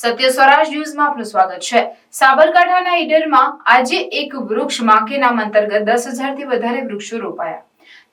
સત્ય સ્વરાજ ન્યૂઝમાં આપનું સ્વાગત છે. સાબરકાંઠાના ઈડરમાં આજે એક વૃક્ષ માકે નામ અંતર્ગત દસ હજારથી વધારે વૃક્ષો રોપાયા.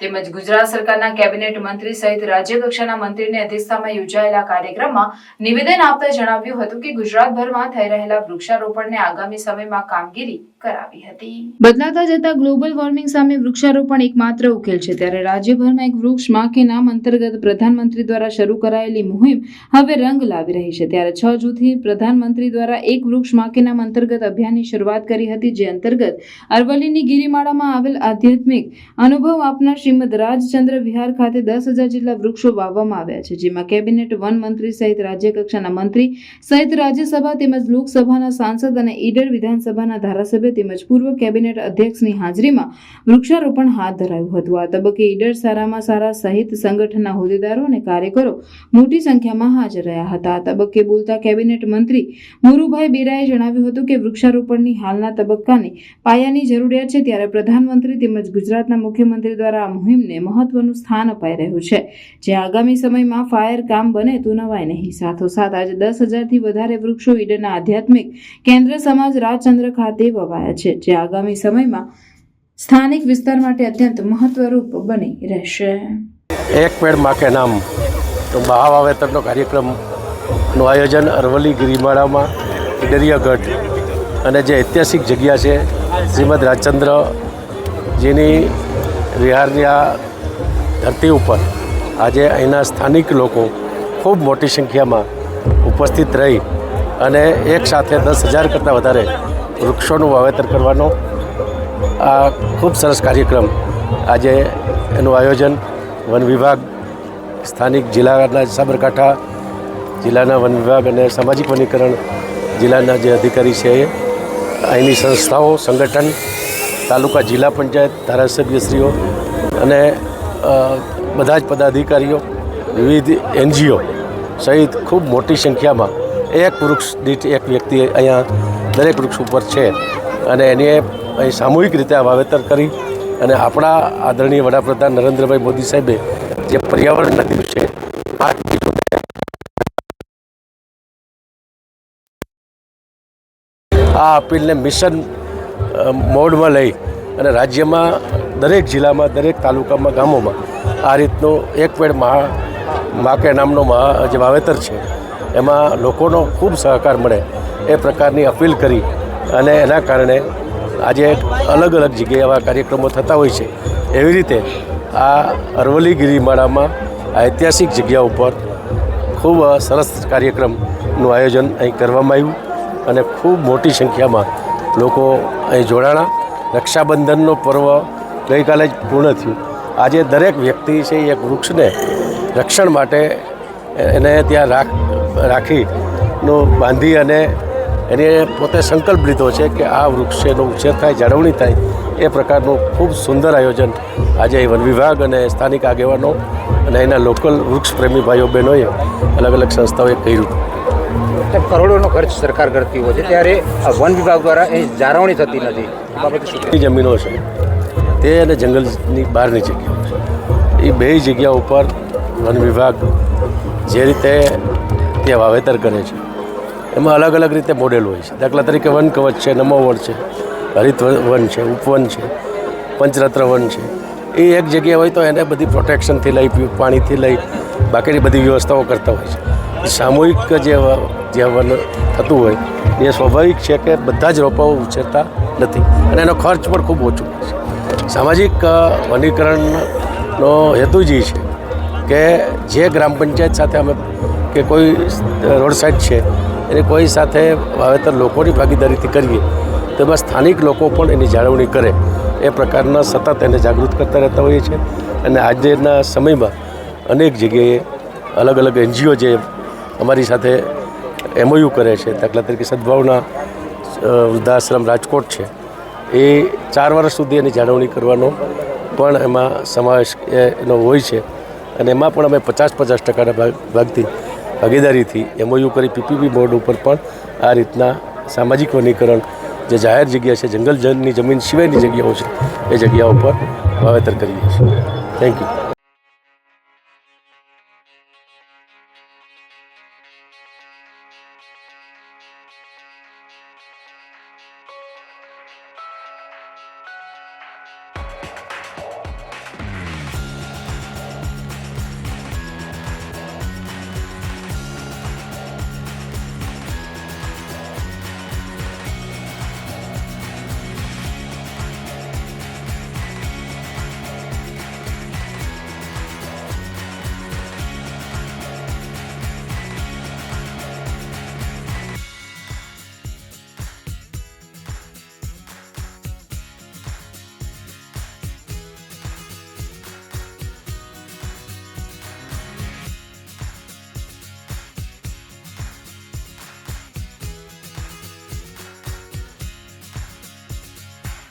તેમજ ગુજરાત સરકારના કેબિનેટ મંત્રી સહિત રાજ્ય કક્ષાના મંત્રીની અધ્યક્ષતામાં યોજાયેલા કાર્યક્રમમાં નિવેદન આપતા જણાવ્યું હતું કે ગુજરાતભરમાં થઈ રહેલા વૃક્ષારોપણને આગામી સમયમાં કામગીરી કરાવી હતી. બદલાતા જતા ગ્લોબલ વોર્મિંગ સામે વૃક્ષારોપણ એકમાત્ર ઉકેલ છે. ત્યારે રાજ્યભરમાં એક વૃક્ષમાં કે નામ અંતર્ગત પ્રધાનમંત્રી દ્વારા શરૂ કરાયેલી મુહિમ હવે રંગ લાવી રહી છે. ત્યારે છ જૂથી પ્રધાનમંત્રી દ્વારા એક વૃક્ષમાં કે નામ અંતર્ગત અભિયાનની શરૂઆત કરી હતી, જે અંતર્ગત અરવલ્લીની ગિરિમાળામાં આવેલ આધ્યાત્મિક અનુભવ આપનાર શ્રીમદ રાજચંદ્ર વિહાર ખાતે દસ હજાર જેટલા વૃક્ષો વાવવામાં આવ્યા છે, જેમાં કેબિનેટ વન મંત્રી સહિત રાજ્ય કક્ષાના મંત્રી સહિત રાજ્યસભા તેમજ લોકસભાના સાંસદ અને ઈડર વિધાનસભાના ધારાસભ્ય તેમજ પૂર્વ કેબિનેટ અધ્યક્ષની હાજરીમાં વૃક્ષારોપણ હાથ ધરાયું હતું. આ તબક્કે ઈડર સારામાં સારા સહિત સંગઠનના હોદ્દેદારો અને કાર્યકરો મોટી સંખ્યામાં હાજર રહ્યા હતા. આ તબક્કે બોલતા કેબિનેટ મંત્રી મુરુભાઈ બેરાએ જણાવ્યું હતું કે વૃક્ષારોપણની હાલના તબક્કાની પાયાની જરૂરિયાત છે, ત્યારે પ્રધાનમંત્રી તેમજ ગુજરાતના મુખ્યમંત્રી દ્વારા મુહિમને મહત્વનું સ્થાન અપાઈ રહ્યું છે. જે આગામી સમયમાં ફાયર કામ બને તો નવાય નહીં. સાથોસાથ આજે દસ હજારથી વધારે વૃક્ષો ઈડરના આધ્યાત્મિક કેન્દ્ર સમાજ રાજચંદ્ર ખાતે વવાયા છે. જે આગામી સમયમાં સ્થાનિક વિસ્તાર માટે અત્યંત મહત્વરૂપ બની રહેશે. એક પેડ માકે નામ. તો બહા વાવેતરનો કાર્યક્રમનું આયોજન અરવલ્લી ગિરિમાળામાં ઈડરિયાગઢ અને જે ઐતિહાસિક જગ્યા છે, શ્રીમદ રાજચંદ્ર જેની વિહારની આ ધરતી ઉપર આજે અહીંના સ્થાનિક લોકો ખૂબ મોટી સંખ્યામાં ઉપસ્થિત રહી અને એક સાથે દસ હજાર કરતાં વધારે વૃક્ષોનું વાવેતર કરવાનો આ ખૂબ સરસ કાર્યક્રમ આજે એનું આયોજન વન વિભાગ, સ્થાનિક જિલ્લાના સાબરકાંઠા, જિલ્લાના વન વિભાગ અને સામાજિક વનીકરણ જિલ્લાના જે અધિકારી છે એ, અહીંની સંસ્થાઓ, સંગઠન તાલુકા જિલ્લા પંચાયત ધારાસભ્યશ્રીઓ અને બધા જ પદાધિકારીઓ, વિવિધ એનજીઓ સહિત ખૂબ મોટી સંખ્યામાં એક વૃક્ષ દીઠ એક વ્યક્તિ અહીંયા દરેક વૃક્ષ ઉપર છે અને એને અહીં સામૂહિક રીતે આ વાવેતર કરી અને આપણા આદરણીય વડાપ્રધાન નરેન્દ્રભાઈ મોદી સાહેબે જે પર્યાવરણના દિવસે આ અપીલને મિશન મોડમાં લઈ અને રાજ્યમાં દરેક જિલ્લામાં, દરેક તાલુકામાં, ગામોમાં આ રીતનો એક પેડ મહા, માકે નામનો મહા જે વાવેતર છે, એમાં લોકોનો ખૂબ સહકાર મળે એ પ્રકારની અપીલ કરી અને એના કારણે આજે અલગ અલગ જગ્યાએ આવા કાર્યક્રમો થતા હોય છે. એવી રીતે આ અરવલ્લી ગિરિમાળામાં ઐતિહાસિક જગ્યા ઉપર ખૂબ સરસ કાર્યક્રમનું આયોજન અહીં કરવામાં આવ્યું અને ખૂબ મોટી સંખ્યામાં લોકો અહીં જોડાણા. રક્ષાબંધનનો પર્વ ગઈકાલે જ પૂર્ણ થયું. આજે દરેક વ્યક્તિ છે એક વૃક્ષને રક્ષણ માટે એને ત્યાં રાખ, રાખીનું બાંધી અને એને પોતે સંકલ્પ લીધો છે કે આ વૃક્ષ એનો ઉછેર થાય, જાળવણી થાય, એ પ્રકારનું ખૂબ સુંદર આયોજન આજે વન વિભાગ અને સ્થાનિક આગેવાનો અને એના લોકલ વૃક્ષ પ્રેમી ભાઈઓ બહેનોએ અલગ અલગ સંસ્થાઓએ કર્યું. કરોડોનો ખર્ચ સરકાર કરતી હોય છે, ત્યારે આ વન વિભાગ દ્વારા એ જાળવણી થતી નથી. જમીનો છે. તે અને જંગલની બહારની જગ્યાઓ છે. એ બે જગ્યા ઉપર વન વિભાગ જે રીતે તે વાવેતર કરે છે, એમાં અલગ અલગ રીતે મોડેલ હોય છે. દાખલા તરીકે વન કવચ છે, નમો વન છે, હરિત વન છે, ઉપવન છે પંચરત્ન વન છે. એ એક જગ્યા હોય તો એને બધી પ્રોટેક્શનથી લઈ પાણીથી લઈ, બાકીની બધી વ્યવસ્થાઓ કરતા હોય છે. સામૂહિક જે જે વન થતું હોય, એ સ્વાભાવિક છે કે બધા જ રોપાઓ ઉછેરતા નથી. અને એનો ખર્ચ પણ ખૂબ ઓછો છે. સામાજિક વનીકરણનો હેતુ જ એ છે કે જે ગ્રામ પંચાયત સાથે અમે કે કોઈ રોડ સાઈડ છે, એને કોઈ સાથે વાવેતર લોકોની ભાગીદારીથી કરીએ, તો એમાં સ્થાનિક લોકો પણ એની જાળવણી કરે. એ પ્રકારના સતત એને જાગૃત કરતા રહેતા હોઈએ છીએ. અને આજના સમયમાં અનેક જગ્યાએ અલગ અલગ એનજીઓ જે અમારી સાથે એમઓયુ કરે છે, દાખલા તરીકે સદભાવના વૃદ્ધાશ્રમ રાજકોટ છે. એ ચાર વર્ષ સુધી એની જાળવણી કરવાનો પણ એમાં સમાવેશ એનો હોય છે. અને એમાં પણ અમે પચાસ પચાસ ટકાના ભાગ, ભાગથી ભાગીદારીથી એમઓયુ કરી પીપીપી બોર્ડ ઉપર પણ આ રીતના સામાજિક વનીકરણ જે જાહેર જગ્યા છે, જંગલ જનની જમીન સિવાયની જગ્યાઓ છે, એ જગ્યાઓ પર વાવેતર કરીએ છીએ. Thank you